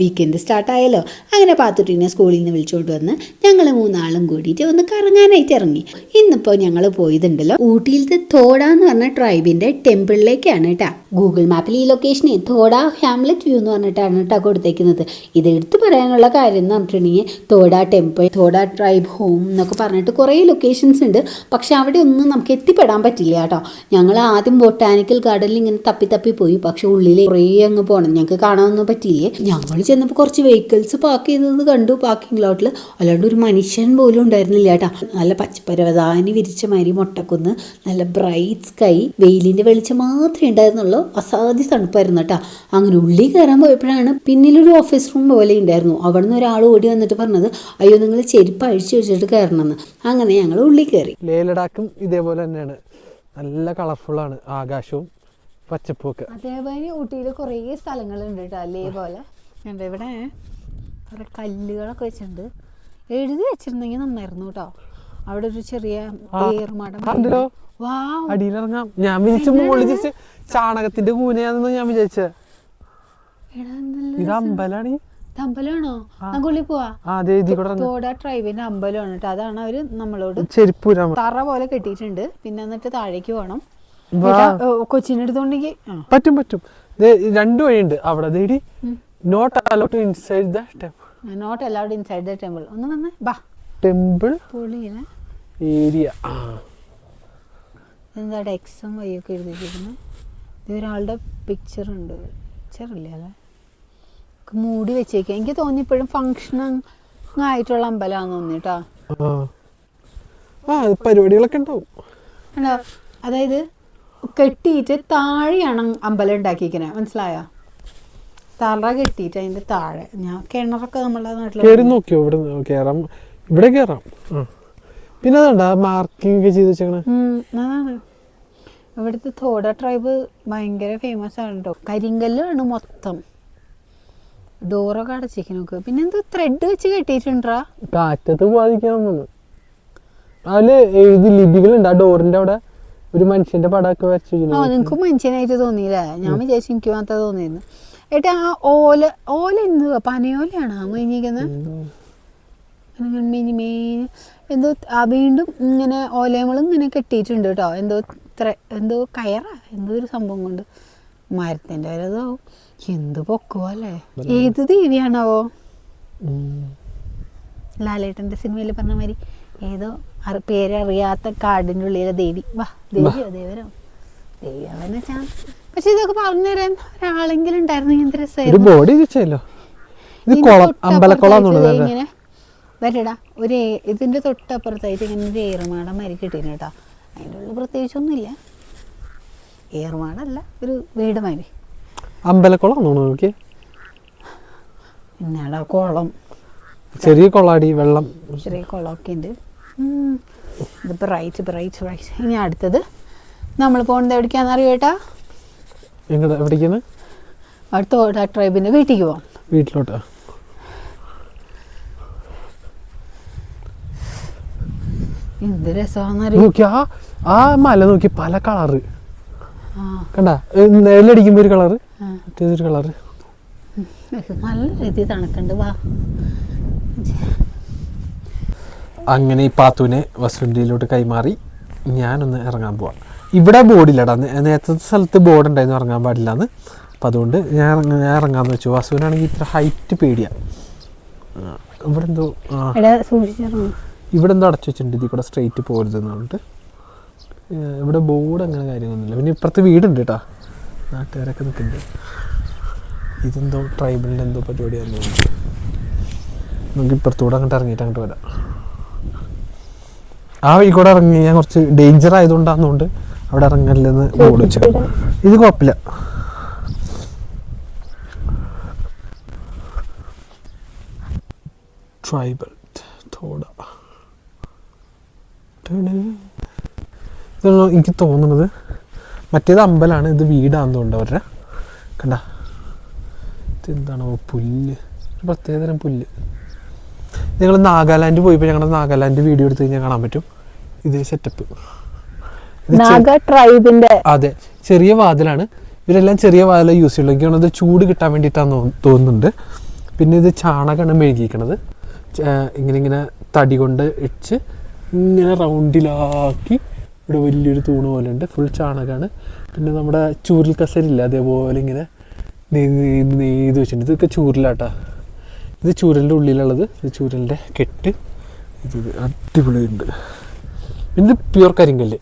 Weekend സ്റ്റാർട്ടായല്ലോ അങ്ങനെ പാത്തുട്ടീനെ സ്കൂളിൽ നിന്ന് വിളിച്ചോണ്ട് വന്ന് ഞങ്ങൾ മൂന്നാളും കൂടിയിട്ട് ഒന്ന് കറങ്ങാനായിട്ട് ഇറങ്ങി. ഇന്നിപ്പോൾ ഞങ്ങൾ പോയതുണ്ടല്ലോ. ഊട്ടിയിലത്തെ തോട എന്ന് പറഞ്ഞ ട്രൈബിന്റെ ടെമ്പിളിലേക്കാണ് കേട്ടാ ഗൂഗിൾ മാപ്പിൽ ഈ ലൊക്കേഷനെ തോട ഹാംലെറ്റ് വ്യൂ എന്ന് പറഞ്ഞിട്ടാണ് കേട്ടോ കൊടുത്തേക്കുന്നത്. ഇത് എടുത്തു പറയാനുള്ള കാര്യം എന്ന് പറഞ്ഞിട്ടുണ്ടെങ്കിൽ Toda temple Toda tribe home എന്നൊക്കെ പറഞ്ഞിട്ട് കുറേ ലൊക്കേഷൻസ് ഉണ്ട്. പക്ഷെ അവിടെ ഒന്നും നമുക്ക് എത്തിപ്പെടാൻ പറ്റില്ല കേട്ടോ ഞങ്ങൾ ആദ്യം ബൊട്ടാനിക്കൽ ഗാർഡനിൽ ഇങ്ങനെ തപ്പി തപ്പി പോയി. പക്ഷെ ഉള്ളിൽ കുറേ അങ്ങ് പോകണം ഞങ്ങൾക്ക് കാണാനൊന്നും പറ്റിയില്ലേ? ഞങ്ങൾ ചെന്നപ്പോൾ കുറച്ച് വെഹിക്കിൾസ് പാർക്ക് ചെയ്തത് കണ്ടു പാർക്കിംഗ് ലോട്ടിൽ അല്ലാണ്ട് ഒരു മനുഷ്യൻ പോലും ഉണ്ടായിരുന്നില്ല കേട്ടോ. നല്ല പച്ചപ്പരവതാനി വിരിച്ച മാതിരി മുട്ടക്കുന്ന് നല്ല ബ്രൈറ്റ് സ്കൈ വെയിലിന്റെ വെളിച്ചം മാത്രമേ ഉണ്ടായിരുന്നുള്ളൂ. അസാധ്യ തണുപ്പായിരുന്നു കേട്ടോ. അങ്ങനെ ഉള്ളിൽ കയറാൻ പോയപ്പോഴാണ് പിന്നിലൊരു ഓഫീസ് റൂം പോലെ ഉണ്ടായിരുന്നു. അവിടെ നിന്ന് ഒരാൾ ഓടി വന്നിട്ട് പറഞ്ഞത് അയ്യോ നിങ്ങൾ ചെരുപ്പ് അഴിച്ചു വെച്ചിട്ട് കയറണമെന്ന്. അങ്ങനെ ഞങ്ങൾ ഉള്ളിൽ കയറി. ലേ ലഡാക്കും ഇതേപോലെ തന്നെയാണ്. നല്ല കളർഫുള്ളാണ് ആകാശവും പച്ചപ്പൊക്കെ അതേപോലെ ഊട്ടിയിൽ കുറേ സ്ഥലങ്ങളുണ്ട് കേട്ടോ അല്ലേ പോലെ? ഉണ്ട് ഇവിടെ കുറേ കല്ലുകളൊക്കെ വെച്ചിട്ടുണ്ട്. എഴുതി വെച്ചിരുന്നെങ്കിൽ നന്നായിരുന്നു കേട്ടോ. അവിടെ ഒരു ചെറിയ അടിയിലിറങ്ങാം. ഞാൻ വിചാരിച്ച മുകളിൽ ജസ്റ്റ് ചാണകത്തിന്റെ കൂനയാണെന്ന് ഞാൻ വിചാരിച്ചത് ഇത് അമ്പലാണ് അമ്പലമാണോ? നമുക്ക് ഉള്ളിൽ പോവാ. ട്രൈബിന്റെ അമ്പലമാണ് കേട്ടോ. അതാണ് അവർ നമ്മളോട് തറ പോലെ കെട്ടിയിട്ടുണ്ട്. പിന്നെ എന്നിട്ട് താഴേക്ക് പോകണം വാ. കൊച്ചിനെ എടുത്തോണ്ടെങ്കിൽ പറ്റും പറ്റും. രണ്ട് വഴിയുണ്ട്. അവിടെ not allowed inside the temple not allowed inside the temple ഒന്ന് വന്ന് ബാ. ടെമ്പിൾ പുളിയില ഏരിയ ആ. എന്താ എക്സും വൈയൊക്കെ എഴുതിയിരിക്കുന്നത്? ഇത് ഒരാളുടെ പിക്ചർ ഉണ്ട്. പിക്ചർ ഇല്ല അല്ലേ മൂടി വെച്ചേക്കുക എനിക്ക് തോന്നി ഇപ്പോഴും ഫങ്ഷൻ ആയിട്ടുള്ള അമ്പലമാന്ന് തോന്നി കേട്ടോ പരിപാടികളൊക്കെ ഉണ്ടാവും. അതായത് കെട്ടിയിട്ട് താഴെയാണ് അമ്പലം ഉണ്ടാക്കിയിരിക്കുന്നത്. മനസ്സിലായോ? തറ കെട്ടിയിട്ട് അതിന്റെ താഴെ. ഞാൻ കിണറൊക്കെ നമ്മളെ നാട്ടിൽ നോക്കിയോ? ഇവിടെ കേറാം. ഇവിടെ കേറാം. ആ. പിന്നെ അതുണ്ട മാർക്കിംഗ് ഒക്കെ ചെയ്ത് വെച്ചേക്കണേ. ഉം, അതാണ്. ഇവിടുത്തെ തോട ട്രൈബ് ഭയങ്കര ഫേമസ് ആണ് കേട്ടോ കരിങ്കല്ലാണ് മൊത്തം. ഡോറൊക്കെ അടച്ചിരിക്കണ നോക്ക്. പിന്നെ എന്തോ ത്രെഡ് വെച്ച് കെട്ടിയിട്ടുണ്ടാ? കാറ്റത്ത് പോവാതിരിക്കാൻ തോന്നുന്നു. അതിൽ എഴുതി ലിപികളുണ്ട്. ആ ഡോറിന്റെ അവിടെ ഒരു മനുഷ്യന്റെ പടമൊക്കെ വരച്ചു ആ. നിനക്ക് മനുഷ്യനായിട്ട് തോന്നിയില്ലേ? ഞാൻ വിചാരിച്ചു എനിക്ക് മാത്രമേ തോന്നിയിരുന്നു. ഏട്ടാ ആ ഓല ഓല എന്തുവാ? പനയോലയാണ് ആ മഞ്ഞിക്കുന്നത് മിനി മീൻ എന്തോ ആ വീണ്ടും ഇങ്ങനെ ഓലയങ്ങളും ഇങ്ങനെ കെട്ടിയിട്ടുണ്ട് കേട്ടോ. എന്തോ ഇത്ര എന്തോ കയറാ എന്തോ ഒരു സംഭവം കൊണ്ട്. മരത്തിന്റെ വരതോ എന്ത് പൊക്കുവോ അല്ലേ? ഏത് ദേവിയാണാവോ? ലാലേട്ടന്റെ സിനിമയിൽ പറഞ്ഞ മാതിരി. ഏതോ പേരറിയാത്ത കാടിന്റെ ഉള്ളിലെ ദേവി. വാ ദേവിയോ ദേവരോ? വെച്ചാൽ പക്ഷെ ഇതൊക്കെ പറഞ്ഞു തരാൻ ഒരാളെങ്കിലും ഉണ്ടായിരുന്നെങ്കിൽ എന്ത് ഒരു രസമായിരുന്നു ബോഡി വെച്ചല്ലോ ഇത് ഇതിന്റെ കുളം തൊട്ടപ്പുറത്തായിട്ട് അമ്പലക്കുളം ദേ തോന്നുന്നത് ഇങ്ങനെ വരടാ ഒരു ഇതിന്റെ തൊട്ടപ്പുറത്തായിട്ട് ഇങ്ങനെ ഒരു ഏറുമാട മരി കിട്ടീന് കേട്ടോ. അതിന്റെ ഉള്ളിൽ പ്രത്യേകിച്ചൊന്നുമില്ല. ഏറുമാടല്ല ഒരു വീട് മരി അമ്പലക്കുളം തോന്നുന്നു നോക്കി പിന്നെ കുളം. ചെറിയ കൊളാടി വെള്ളം. ചെറിയ കുളമൊക്കെ ഉണ്ട്. ഉം. ഇത് റൈറ്റ് റൈറ്റ് ബ്രൈറ്റ് ഇനി അടുത്തത് നമ്മൾ പോകുന്നത് എവിടേക്കാന്ന് അറിയോ കേട്ടാ എങ്ങോട്ട് എവിടേക്കാണ്? അടുത്ത ട്രൈബിന്റെ വീട്ടിലേക്ക് പോകാം വീട്ടിലോട്ടാ. എന്ത് രസമാണെന്നറിയോ? ആ മല നോക്കി പല കളറ്. കണ്ട നെല്ലടിക്കുമ്പോ ഒരു കളറ്. മറ്റേതൊരു കളറ്. നല്ല രീതി തണുക്കുണ്ട് വാ. അങ്ങനെ ഈ പാത്തുവിനെ വസുവിന്റെയിലോട്ട് കൈമാറി ഞാനൊന്ന് ഇറങ്ങാൻ പോവാം. ഇവിടെ ബോർഡില്ലടാ. നേരത്തെ സ്ഥലത്ത് ബോർഡ് ഉണ്ടായിരുന്നു ഇറങ്ങാൻ പാടില്ല എന്ന് അപ്പം അതുകൊണ്ട് ഞാൻ ഇറങ്ങ ഞാൻ ഇറങ്ങാമെന്ന് വെച്ചു. വസുവിനാണെങ്കിൽ ഇത്ര ഹൈറ്റ് പേടിയാ. ഇവിടെ എന്തോ ഇവിടെ എന്തോ അടച്ചു വെച്ചിട്ടുണ്ട്. ഇതിൽ കൂടെ സ്ട്രെയിറ്റ് പോരുതെന്ന് പറഞ്ഞിട്ട്. ഇവിടെ ബോർഡ് അങ്ങനെ കാര്യമൊന്നുമില്ല പിന്നെ ഇപ്പുറത്ത് വീടുണ്ട് കേട്ടോ നാട്ടുകാരൊക്കെ നിൽക്കുന്നുണ്ട്. ഇതെന്തോ ട്രൈബലിന്റെ എന്തോ പരിപാടിയാണെന്ന് തോന്നുന്നു. നമുക്ക് ഇപ്പുറത്തൂടെ അങ്ങോട്ട് ഇറങ്ങിയിട്ട് അങ്ങോട്ട് വരാം. ആ വഴി കൂടെ ഇറങ്ങി. ഞാൻ കുറച്ച് ഡേഞ്ചർ ആയതുകൊണ്ടാണെന്നുകൊണ്ട് അവിടെ ഇറങ്ങല്ലെന്ന് ബോർഡ് വെച്ചു ഇത് കുഴപ്പമില്ല. ട്രൈബൽ തോട. ഇതാണ് എനിക്ക് തോന്നുന്നത്. മറ്റേത് അമ്പലമാണ് ഇത് വീടാണെന്ന് തോന്നുന്നു അവരുടെ. കണ്ട? ഇതെന്താണോ പുല്ല്? പ്രത്യേക പ്രത്യേകതരം പുല്ല്. ഞങ്ങൾ നാഗാലാൻഡ് പോയപ്പോൾ ഞങ്ങളുടെ നാഗാലാൻഡ് വീഡിയോ എടുത്ത് കഴിഞ്ഞാൽ കാണാൻ പറ്റും. ഇതേ സെറ്റപ്പ് നാഗ ട്രൈബിന്റെ അതെ ചെറിയ വാതിലാണ്. ഇവരെല്ലാം ചെറിയ വാതില യൂസ് ചെയ്യുള്ളൂ അത് ചൂട് കിട്ടാൻ വേണ്ടിയിട്ടാന്ന് തോന്നുന്നുണ്ട്. പിന്നെ ഇത് ചാണകമാണ് മെഴുകിയിരിക്കണത്. ഇങ്ങനെ ഇങ്ങനെ തടി കൊണ്ട് ഇടിച്ച് ഇങ്ങനെ റൗണ്ടിലാക്കി ഇവിടെ വലിയൊരു തൂണ് പോലെ ഉണ്ട് ഫുൾ ചാണകമാണ് പിന്നെ നമ്മുടെ ചൂരിൽ കസരില്ല അതേപോലെ ഇങ്ങനെ നെയ്ത് നെയ്ത് വെച്ചിട്ടുണ്ട്. ഇതൊക്കെ ചൂരിലാട്ടാ. ഇത് ചൂരലിന്റെ ഉള്ളിലുള്ളത്. ഇത് ചൂരലിന്റെ കെട്ട്. ഇത് അടിപൊളിയുണ്ട്. ഇത് പ്യുവർ കരിങ്കല്ല്.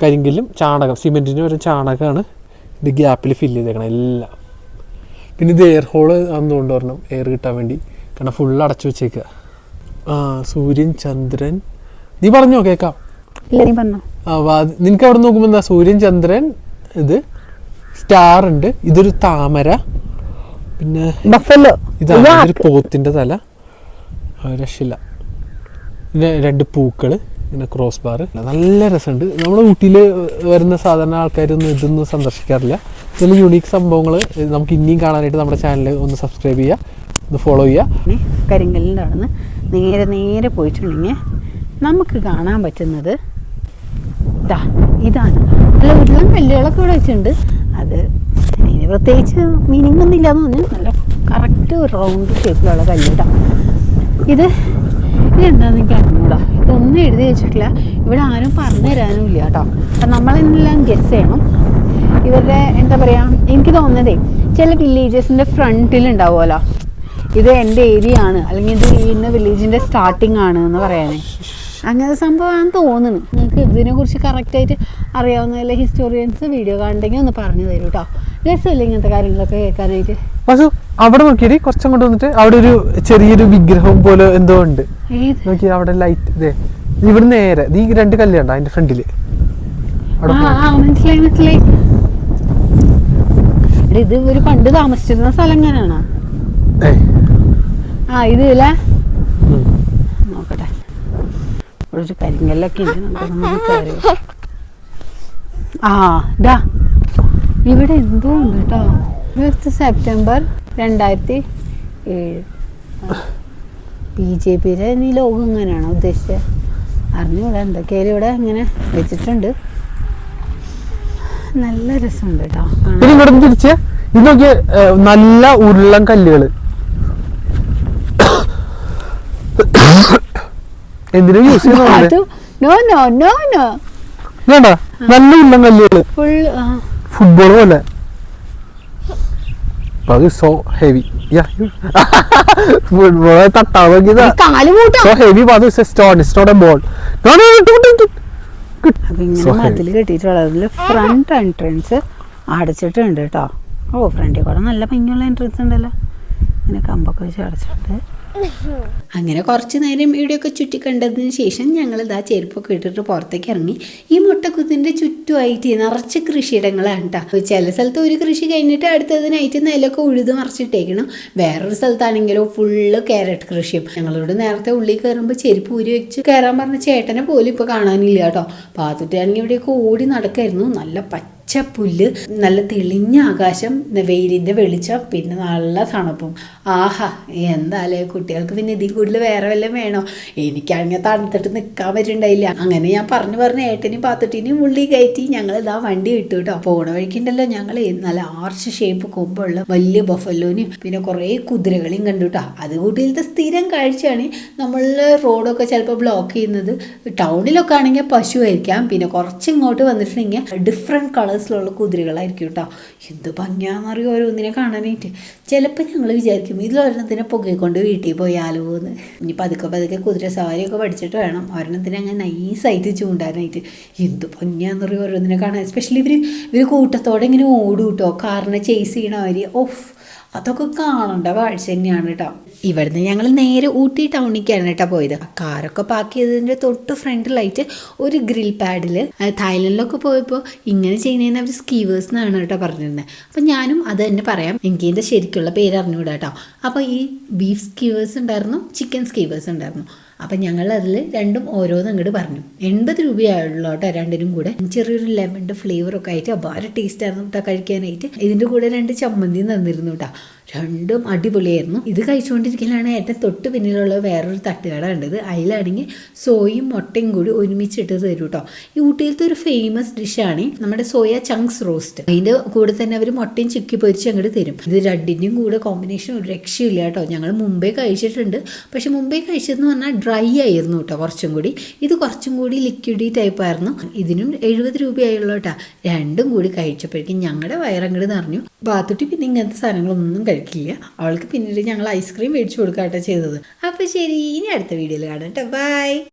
കരിങ്കല്ലും ചാണകം സിമെന്റിന് ഒരു ചാണകമാണ് ഇത് ഗ്യാപ്പിൽ ഫില്ല് ചെയ്തേക്കണം എല്ലാം. പിന്നെ ഇത് എയർ ഹോൾ അന്നുകൊണ്ട് വരണം എയർ കിട്ടാൻ വേണ്ടി. കാരണം ഫുൾ അടച്ചു വെച്ചേക്കുക ആ സൂര്യൻ ചന്ദ്രൻ. നീ പറഞ്ഞോ കേക്കാം. ആ നിനക്ക് അവിടെ നോക്കുമ്പോൾ എന്താ? സൂര്യൻ ചന്ദ്രൻ ഇത് സ്റ്റാർ ഉണ്ട്. ഇതൊരു താമര. പിന്നെ ഇതാണ് ഒരു പോത്തിന്റെ തല. രക്ഷില്ല രക്ഷയില്ല. പിന്നെ രണ്ട് പൂക്കൾ. പിന്നെ ക്രോസ് ബാർ നല്ല രസമുണ്ട്. നമ്മുടെ ഊട്ടിയിൽ വരുന്ന സാധാരണ ആൾക്കാരൊന്നും ഇതൊന്നും സന്ദർശിക്കാറില്ല. ചില യുണീക്ക് സംഭവങ്ങൾ നമുക്ക് ഇനിയും കാണാനായിട്ട് നമ്മുടെ ചാനൽ ഒന്ന് സബ്സ്ക്രൈബ് ചെയ്യുക ഒന്ന് ഫോളോ ചെയ്യുക കരിങ്കല്ലിൽ നടന്ന് നേരെ നേരെ പോയിട്ടുണ്ടെങ്കിൽ നമുക്ക് കാണാൻ പറ്റുന്നത് ഇതാ ഇതാണ്. നല്ല ഉരുളം കല്ലുകളൊക്കെ ഇവിടെ വെച്ചിട്ടുണ്ട്. അത് അതിന് പ്രത്യേകിച്ച് മീനിങ് ഒന്നും ഇല്ലാന്ന് പറഞ്ഞു നല്ല കറക്റ്റ് റൗണ്ട് ഷേപ്പിലുള്ള കല്ലിടാം ഇത് ഇതെന്താന്ന് എനിക്ക് അറിഞ്ഞൂടാ. ഇതൊന്നും എഴുതി വെച്ചിട്ടില്ല. ഇവിടെ ആരും പറഞ്ഞു തരാനും ഇല്ല കേട്ടോ. അപ്പം നമ്മളെല്ലാം ഗസ് ചെയ്യണം? ഇവരുടെ എന്താ പറയുക എനിക്ക് തോന്നുന്നതേ ചില വില്ലേജസിന്റെ ഫ്രണ്ടിലുണ്ടാവുമല്ലോ. ഇത് എന്റെ ഏരിയ ആണ്. അല്ലെങ്കിൽ ഇത് ഇന്ന വില്ലേജിന്റെ സ്റ്റാർട്ടിംഗ് ആണ് എന്ന് പറയാനേ. അങ്ങനത്തെ സംഭവമാണെന്ന് തോന്നുന്നു. നിങ്ങൾക്ക് ഇതിനെക്കുറിച്ച് കറക്റ്റായിട്ട് അറിയാവുന്ന വല്ല ഹിസ്റ്റോറിയൻസ് വീഡിയോ കാണണ്ടെങ്കിൽ ഒന്ന് പറഞ്ഞു തരൂ കേട്ടോ. രസമല്ലേ ഇങ്ങനത്തെ കാര്യങ്ങളൊക്കെ കേൾക്കാനായിട്ട്? പക്ഷേ അവിടെ നോക്കിയിട്ട് കുറച്ചും കൊണ്ട് വന്നിട്ട് അവിടെ ഒരു ചെറിയൊരു വിഗ്രഹം പോലെ എന്തോ ഉണ്ട്. നോക്കി അവിടെ ലൈറ്റ് ഇതേ. ഇവിടെ നേരെ. ഈ രണ്ട് കല്ലുണ്ട് അതിന്റെ ഫ്രണ്ടിൽ. ഇത് ഒരു പണ്ട് താമസിച്ചിരുന്ന സ്ഥലം എങ്ങനെയാണോ ആ ഇത് അല്ലേ? നോക്കട്ടെ. ഇവിടെ ഒരു കരിങ്കല്ലൊക്കെ ഉണ്ട്. ആ ഇതാ ഇവിടെ എന്തോ ഉണ്ട് കേട്ടോ. സെപ്റ്റംബർ രണ്ടായിരത്തി ഏഴ്. ബി ജെ പിയിലെ ഈ ലോകം ഇങ്ങനെയാണോ ഉദ്ദേശിച്ചത് അറിഞ്ഞൂടെ എന്തൊക്കെയായാലും ഇവിടെ ഇങ്ങനെ വെച്ചിട്ടുണ്ട്. നല്ല രസമുണ്ട് കേട്ടോ. പിന്നെ ഇങ്ങോട്ട് തിരിച്ച്. ഇത് നോക്കിയ നല്ല ഉരുളൻ കല്ലുകൾ എന്തിനാ യൂസ് ചെയ്യുന്നത് നോ നോ നോ നോ നല്ല ഉരുളൻ കല്ലുകൾ ഫുട്ബോൾ പോലെ. അത് സോ ഹെവി ഫുട്ബോൾ തട്ടാ നോക്കിയതാ so heavy but it's stone അപ്പൊ ഇങ്ങനെ So heavy. മതിൽ കെട്ടിയിട്ടുള്ളതിൽ ഫ്രണ്ട് എൻട്രൻസ് അടച്ചിട്ടുണ്ട് കേട്ടോ ഓ ഫ്രണ്ടിൽ കൂടെ നല്ല ഭംഗിയുള്ള എൻട്രൻസ് ഉണ്ടല്ലോ ഇങ്ങനെ കമ്പൊക്കെ വെച്ച് അടച്ചിട്ടുണ്ട് അങ്ങനെ കുറച്ച് നേരം ഇവിടെയൊക്കെ ചുറ്റി കണ്ടതിന് ശേഷം ഞങ്ങൾ ഇതാ ചെരുപ്പൊക്കെ ഇട്ടിട്ട് പുറത്തേക്ക് ഇറങ്ങി. ഈ മുട്ടക്കുത്തിന്റെ ചുറ്റുമായിട്ട് നിറച്ച് കൃഷിയിടങ്ങളാണ് കേട്ടോ ചില സ്ഥലത്ത് ഒരു കൃഷി കഴിഞ്ഞിട്ട് അടുത്തതിനായിട്ട് നെല്ലൊക്കെ ഉഴുത് മറിച്ചിട്ടേക്കണം. വേറൊരു സ്ഥലത്താണെങ്കിലോ ഫുള്ള് ക്യാരറ്റ് കൃഷിയും. ഞങ്ങളോട് നേരത്തെ ഉള്ളിൽ കയറുമ്പോൾ ചെരുപ്പ് ഊരി വെച്ച് കയറാൻ പറഞ്ഞ ചേട്ടനെ പോലും ഇപ്പോൾ കാണാനില്ല കേട്ടോ പാത്തുട്ടിയാണെങ്കിൽ ഇവിടെയൊക്കെ ഓടി നടക്കായിരുന്നു. നല്ല പച്ച പുല്ല് നല്ല തെളിഞ്ഞ ആകാശം വെയിലിന്റെ വെളിച്ചം പിന്നെ നല്ല തണുപ്പും. ആഹാ എന്തായാലേ കുട്ടികൾക്ക് പിന്നെ ഇതിൽ കൂടുതൽ വേറെ വല്ലതും വേണോ? എനിക്കാണെങ്കിൽ തണുത്തിട്ട് നിൽക്കാൻ പറ്റുന്നുണ്ടായില്ല അങ്ങനെ ഞാൻ പറഞ്ഞു പറഞ്ഞ് ഏട്ടനെയും പാത്തുട്ടിനെയും ഉള്ളി കയറ്റി ഞങ്ങൾ ഇതാ വണ്ടി വിട്ടു കേട്ടോ. പോണ വഴിക്കുണ്ടല്ലോ ഞങ്ങൾ. നല്ല ആർച്ച് ഷേപ്പ് കൊമ്പുള്ള വലിയ ബഫലോനും പിന്നെ കുറേ കുതിരകളെയും കണ്ടു കേട്ടോ. അത് കൂട്ടിയിലത്തെ സ്ഥിരം കാഴ്ചയാണ് നമ്മൾ റോഡൊക്കെ ചിലപ്പോൾ ബ്ലോക്ക് ചെയ്യുന്നത്. ടൗണിലൊക്കെ ആണെങ്കിൽ പശു ആയിരിക്കാം. പിന്നെ കുറച്ച് ഇങ്ങോട്ട് വന്നിട്ടുണ്ടെങ്കിൽ ഡിഫറെന്റ് കളേഴ്സിലുള്ള കുതിരകളായിരിക്കും കേട്ടോ എന്ത് ഭംഗിയാണെന്നറിയോ ഓരോന്നിനെ കാണാനായിട്ട്. ചിലപ്പോൾ ഞങ്ങൾ വിചാരിക്കും ഇതിലൊരെണ്ണത്തിനെ പുകയിക്കൊണ്ട് വീട്ടിൽ പോയാലോ എന്ന് ഇനി പതുക്കെ പതുക്കെ കുതിര സവാരിയൊക്കെ പഠിച്ചിട്ട് വേണം. ഒരെണ്ണത്തിനെ അങ്ങനെ നൈസായിട്ട് ചൂണ്ടാനായിട്ട്. എന്ത് ഭംഗിയാണെന്നറിയോ ഓരോന്നിനെ കാണാൻ. എസ്പെഷ്യലി ഇവർ ഇവർ കൂട്ടത്തോടെ ഇങ്ങനെ ഓടും കേട്ടോ കാറിനെ ചേസ് ചെയ്യണവർ ഓഫ് അതൊക്കെ കാണേണ്ട കാഴ്ച തന്നെയാണ് കേട്ടോ ഇവിടുന്ന് ഞങ്ങൾ നേരെ ഊട്ടി ടൗണിലേക്കാണ് കേട്ടോ പോയത്. കാറൊക്കെ പാർക്ക് ചെയ്തതിന്റെ തൊട്ട് ഫ്രണ്ടിലായിട്ട് ഒരു ഗ്രിൽ പാഡിൽ തായ്ലൻഡിലൊക്കെ പോയപ്പോൾ ഇങ്ങനെ ചെയ്യുന്നതിന് അവർ സ്കീവേഴ്സ് എന്നാണ് കേട്ടോ പറഞ്ഞിരുന്നത് അപ്പം ഞാനും അത് തന്നെ പറയാം. എനിക്ക് ഇതിന്റെ ശരിക്കുള്ള പേര് അറിഞ്ഞുകൂടാ കേട്ടോ അപ്പോൾ ഈ ബീഫ് സ്കീവേഴ്സ് ഉണ്ടായിരുന്നു ചിക്കൻ സ്കീവേഴ്സ് ഉണ്ടായിരുന്നു. അപ്പം ഞങ്ങൾ അതിൽ രണ്ടും ഓരോന്നും അങ്ങോട്ട് പറഞ്ഞു. എൺപത് രൂപയായുള്ളൂ കേട്ടോ രണ്ടിനും കൂടെ. ചെറിയൊരു ലെമണിന്റെ ഫ്ലേവറൊക്കെ ആയിട്ട് ഒരു ടേസ്റ്റ് ആയിരുന്നു കേട്ടോ കഴിക്കാനായിട്ട്. ഇതിന്റെ കൂടെ രണ്ട് ചമ്മന്തി തന്നിരുന്നു കേട്ടോ രണ്ടും അടിപൊളിയായിരുന്നു. ഇത് കഴിച്ചുകൊണ്ടിരിക്കലാണ് എന്റെ തൊട്ട് പിന്നിലുള്ള വേറൊരു തട്ടുകട കണ്ടത്. അതിലാണെങ്കിൽ സോയും മുട്ടയും കൂടി ഒരുമിച്ചിട്ട് തരും കേട്ടോ ഈ ഊട്ടിയിലത്തെ ഒരു ഫേമസ് ഡിഷാണ് നമ്മുടെ സോയ ചങ്ക്സ് റോസ്റ്റ് അതിന്റെ കൂടെ തന്നെ അവർ മുട്ടയും ചിക്കി പൊരിച്ച് അങ്ങോട്ട് തരും. ഇത് രണ്ടിന്റെയും കൂടെ കോമ്പിനേഷൻ ഒരു രക്ഷയില്ല കേട്ടോ ഞങ്ങൾ മുമ്പേ കഴിച്ചിട്ടുണ്ട്. പക്ഷെ മുമ്പേ കഴിച്ചതെന്ന് പറഞ്ഞാൽ ഡ്രൈ ആയിരുന്നു കേട്ടോ കുറച്ചും കൂടി. ഇത് കുറച്ചും കൂടി ലിക്വിഡി ടൈപ്പ് ആയിരുന്നു. ഇതിനും എഴുപത് രൂപയായുള്ളൂ കേട്ടോ രണ്ടും കൂടി കഴിച്ചപ്പോഴേക്കും ഞങ്ങളുടെ വയറങ്ങട് നിറഞ്ഞു. ബാത്തുട്ടി പിന്നെ ഇങ്ങനത്തെ സാധനങ്ങളൊന്നും കഴിക്കില്ല അവൾക്ക് പിന്നീട് ഞങ്ങൾ ഐസ്ക്രീം മേടിച്ചു കൊടുക്കാട്ടെ ചെയ്തത്. അപ്പോൾ ശരി ഇനി അടുത്ത വീഡിയോയിൽ കാണാം കേട്ടോ. ബൈ